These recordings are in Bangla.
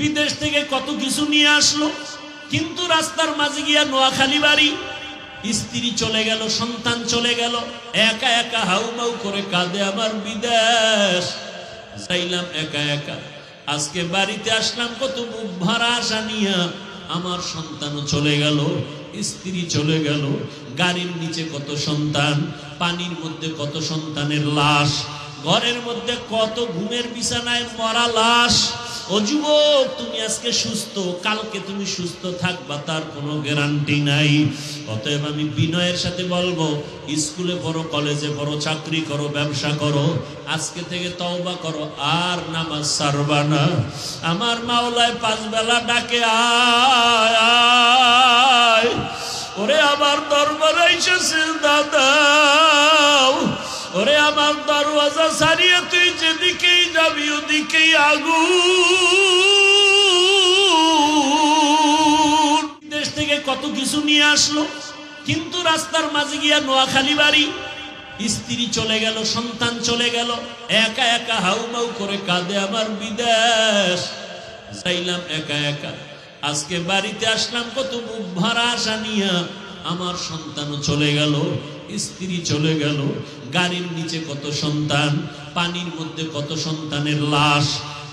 বিদেশ থেকে কত কিছু নিয়ে আসলো, কিন্তু রাস্তার মাঝে গিয়া নোয়াখালী বাড়ি, স্ত্রী চলে গেল, সন্তান চলে গেল, একা একা হাউমাউ করে কাঁদে আমার বিদেশ। যাইলাম একা একা। আজকে বাড়িতে আসলাম কত মুখ ভরা আশা নিয়া। আমার সন্তানও চলে গেল, স্ত্রী চলে গেল, গাড়ির নিচে কত সন্তান, পানির মধ্যে কত সন্তানের লাশ, ঘরের মধ্যে কত ঘুমের বিছানায় মরা লাশ। ও যুবক, তুমি আজকে সুস্থ, কালকে তুমি সুস্থ থাকবা, তার কোনো গ্যারান্টি নাই। অতএব আমি বিনয়ের সাথে বলব, স্কুলে পড়ো, কলেজে পড়ো, চাকরি করো, ব্যবসা করো, আজকে থেকে তওবা করো, আর নামাজ সারবা না। আমার মাওলায় পাঁচ বেলা ডাকে, আয় ওরে আমার দরবারে এসেছে দাদা ওরে আমার দরওয়াজা সারিয়ে তুই যেদিকেই যাবি ওদিকেই আগুন। দেশ থেকে কত কিছু নিয়ে আসলো, কিন্তু রাস্তার মাঝে গিয়া নোয়াখালী বাড়ি। স্ত্রী চলে গেল, সন্তান চলে গেল, একা একা হাউমাউ করে কাঁদে আমার বিদেশ। যাইলাম একা একা। আজকে বাড়িতে আসলাম কত মুখ ভরা আশা নিয়া, আমার সন্তানও চলে গেল। স্ত্রী চলে গেল। গাড়ির নিচে কত সন্তান, পানির মধ্যে কত সন্তানের লাশ,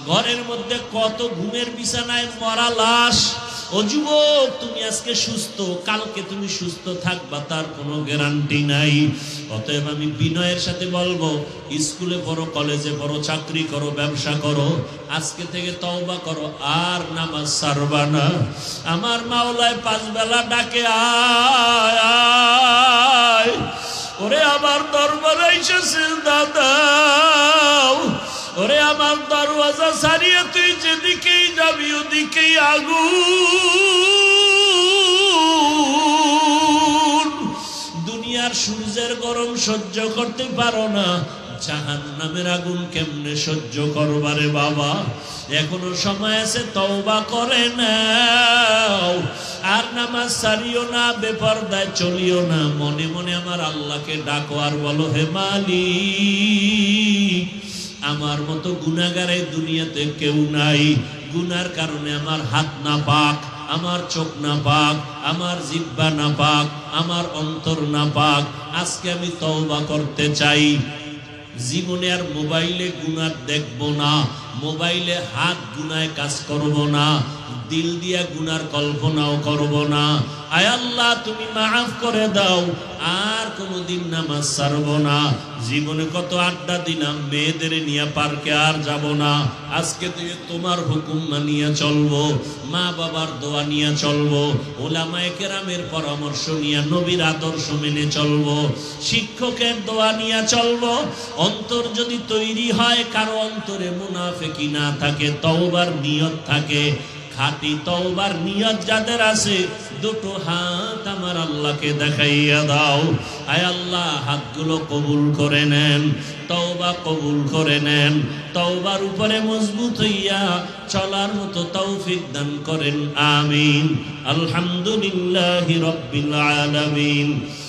ঘরের মধ্যে কত ঘুমের বিছানায় মরা লাশ। ও যুবক, তুমি আজকে সুস্থ, কালকে তুমি সুস্থ থাকবা, তার কোনো গ্যারান্টি নাই। অতএব আমি বিনয়ের সাথে বলব, স্কুলে পড়ো, কলেজে পড়ো, চাকরি করো, ব্যবসা করো, আজকে থেকে তওবা করো, আর নামাজ সারবা না। আমার মাওলায় পাঁচ বেলা ডাকে আয়। ওরে আমার দরবারে এসেছে দাদা ওরে আমার দরওয়াজা সারিয়ে তুই যেদিকেই যাবি ওদিকেই আগুন। দুনিয়ার সূর্যের গরম সহ্য করতে পারো না। জাহান নামের আগুন কেমনে সহ্য করবারে বাবা? এখনও সময় আছে, তওবা করে নাও। আর নামাজ সারিও না, বেপরদায় চলিও না। মনে মনে আমার আল্লাহকে ডাকো আর বলো, হে মালিক, আমার মতো গুণাগারে দুনিয়াতে কেউ নাই। গুনার কারণে আমার হাত না পাক আমার চোখ না পাক আমার জিব্বা না পাক আমার অন্তর না পাক আজকে আমি তওবা করতে চাই। জীবনে আর মোবাইলে গুনার দেখব না, মোবাইলে হাত গুনায় কাজ করব না। দিল দিয়া গুনার কল্পনাও করব না। আয় আল্লাহ, তুমি মাফ করে দাও, আর কোনোদিন নামাজ ছাড়ব না। জীবনে কত আড্ডা দিলাম, মেয়েদের নিয়ে পার্কে আর যাব না। আজকে থেকে তোমার হুকুম মানিয়ে চলবো, মা বাবার দোয়া নিয়ে চলবো, ওলামায়ে কেরামের পরামর্শ নিয়ে নবীর আদর্শ মেনে চলবো, শিক্ষকের দোয়া নিয়ে চলবো। অন্তর যদি তৈরি হয়, কারও অন্তরে মুনাফেকি না থাকে, তওবার নিয়ত থাকে। খাঁটি তওবার নিয়ত যাদের আছে, দুটো হাত আমার আল্লাহকে দেখাইয়া দাও। আয় আল্লাহ, হাতগুলো কবুল করে নেন, তওবা কবুল করে নেন। তওবার উপরে মজবুত হইয়া চলার মতো তৌফিক দান করেন, আমিন। আলহামদুলিল্লাহি রব্বিল আলামিন।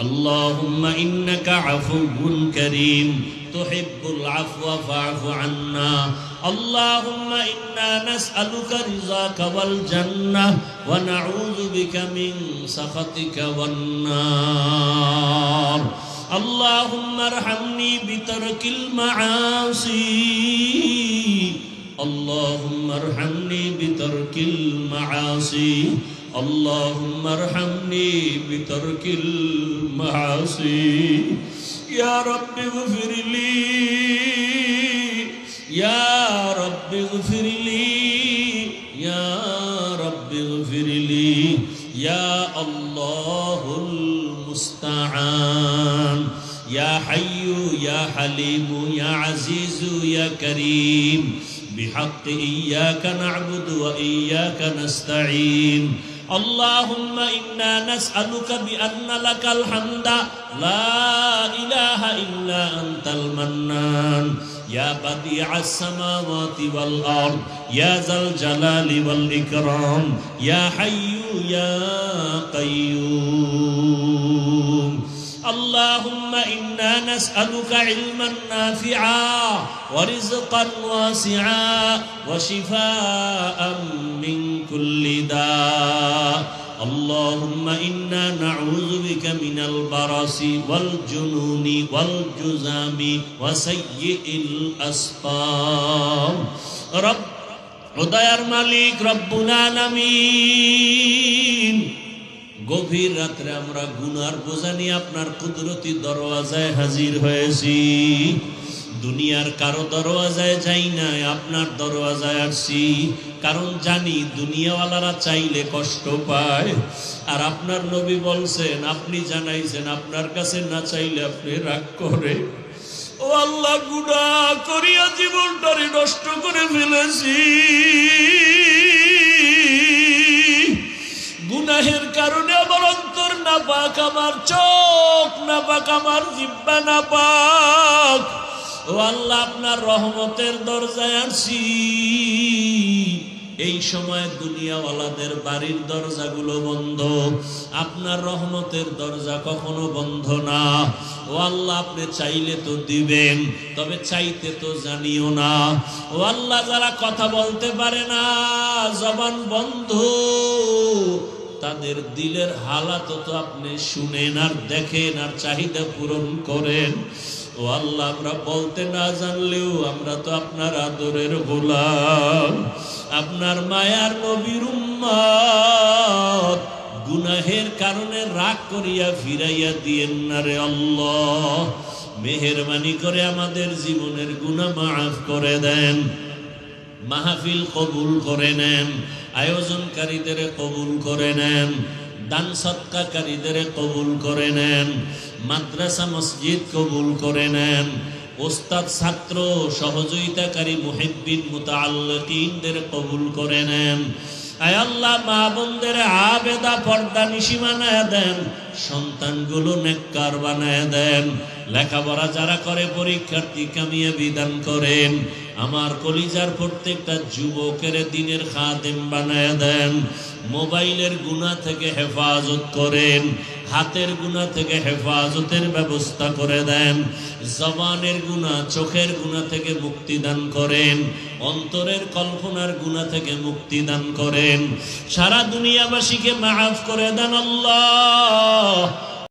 اللهم إنك عفو كريم. تحب العفو فاعف عنا. اللهم إنا نسألك رضاك والجنة ونعوذ بك من سخطك والنار. اللهم ارحمني بترك المعاصي. اللهم ارحمني بترك المعاصي. اللهم ارحمني بترك المعاصي. يا رب اغفر لي. يا رب اغفر لي. يا رب اغفر لي. يا الله المستعان. يا حي يا حليم يا عزيز يا كريم. بحق إياك نعبد وإياك نستعين. اللهم إنا نسألك بأن لك الحمد. لا إله إلا أنت المنان. يا بديع السماوات والأرض يا ذا الجلال والإكرام يا حي يا قيوم. نسألك علما نافعا ورزقا واسعا وشفاء من كل داء. اللهم إنا نعوذ بك من البرص والجنون والجزام وسيء الأسقام. رب عدير مليك ربنا نمين গভীর রাত্রে আমরা গুনার বোঝা নিয়ে আপনার কুদরতি দরওয়াজায় হাজির হয়েছি। দুনিয়ার কারও দরওয়াজায় যাই না আপনার দরওয়াজায় আসছি। কারণ জানি দুনিয়াওয়ালারা চাইলে কষ্ট পায়। আর আপনার নবী বলছেন, আপনি জানাইছেন, আপনার কাছে না চাইলে আপনি রাগ করে ও আল্লাহ গুণা করিয়া জীবনটারে নষ্ট করে ফেলেছি। গুনাহের কারণে আমার অন্তর না পাক আমার চোখ না পাক আমার জিব্বা না পাক ও আল্লাহ, আপনার রহমতের দরজায় আসছি এই সময় দুনিয়াওয়ালাদের বাড়ির দরজাগুলো বন্ধ। আপনার রহমতের দরজা কখনো বন্ধ না। ও আল্লাহ, আপনি চাইলে তো দিবেন, তবে চাইতে তো জানিও না। ও আল্লাহ, যারা কথা বলতে পারে না, জবান বন্ধ। তাদের দিলের হালাত তো আপনি শুনেন আর দেখেন আর চাহিদা পূরণ করেন। ও আল্লাহ, আমরা বলতে না জানলেও আমরা তো আপনার আদরের গোলাম। আপনার মায়ার নবীর গুনাহের কারণে রাগ করিয়া ফিরাইয়া দিয়েন না রে আল্লাহ। মেহরবানি করে আমাদের জীবনের গুনাহ মাফ করে দেন। মাহফিল কবুল করে নেন, আয়োজনকারীদের কবুল করে নেন, দান সৎকারীদের কবুল করে নেন, মাদ্রাসা মসজিদ কবুল করে নেন, ওস্তাদ, ছাত্র, সহযোগিতাকারী, মুহিব্বিন, মুতাআল্লিকিনদের কবুল করে নেন। আয় আল্লাহ, মা বোনদের আবেদা পর্দা নিশি বানায় দেন সন্তানগুলো নেককার বানায় দেন। লেখাপড়া যারা করে, পরীক্ষার্থী কামিয়ে বিধান করেন। আমার কলিজার প্রত্যেকটা যুবকের দিনের খাদেম বানায় দেন। মোবাইলের গুণা থেকে হেফাজত করেন। হাতের গুণা থেকে হেফাজতের ব্যবস্থা করে দেন। জবানের গুণা, চোখের গুণা থেকে মুক্তি দান করেন। অন্তরের কল্পনার গুণা থেকে মুক্তি দান করেন। সারা দুনিয়াবাসীকে মাফ করে দেন আল্লাহ।